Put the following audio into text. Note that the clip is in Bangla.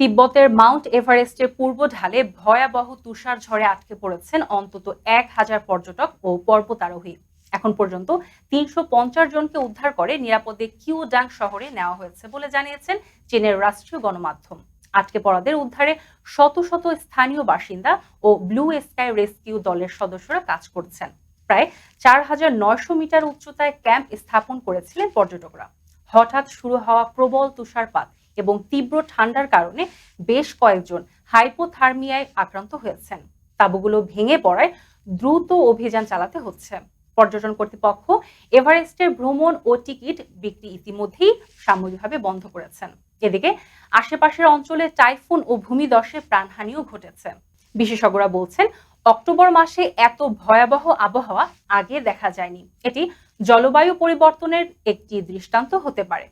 তিব্বতের মাউন্ট এভারেস্টের পূর্ব ঢালে ভয়াবহ তুষার ঝড়ে আটকে পড়েছেন অন্তত এক হাজার পর্যটক ও পর্বতারোহী। এখন পর্যন্ত তিনশো পঞ্চাশ জনকে উদ্ধার করে নিরাপদে কিউডাং শহরে নেওয়া হয়েছে বলে জানিয়েছেন চীনের রাষ্ট্রীয় গণমাধ্যম। আটকে পড়াদের উদ্ধারে শত শত স্থানীয় বাসিন্দা ও ব্লু স্কাই রেস্কিউ দলের সদস্যরা কাজ করছেন। প্রায় চার হাজার নয়শো মিটার উচ্চতায় ক্যাম্প স্থাপন করেছিলেন পর্যটকরা। হঠাৎ শুরু হওয়া প্রবল তুষারপাত এবং তীব্র ঠান্ডার কারণে বেশ কয়েকজন হাইপোথার্মিয়ায় আক্রান্ত হয়েছেন। তাঁবুগুলো ভেঙে পড়ায় দ্রুত অভিযান চালাতে হচ্ছে। পর্যটন কর্তৃপক্ষ এভারেস্টের ভ্রমণ ও টিকিট বিক্রি ইতিমধ্যেই সাময়িকভাবে বন্ধ করেছেন। এদিকে আশেপাশের অঞ্চলে টাইফুন ও ভূমিধসে প্রাণহানিও ঘটেছে। বিশেষজ্ঞরা বলছেন অক্টোবর মাসে এত ভয়াবহ আবহাওয়া আগে দেখা যায়নি। এটি জলবায়ু পরিবর্তনের একটি দৃষ্টান্ত হতে পারে।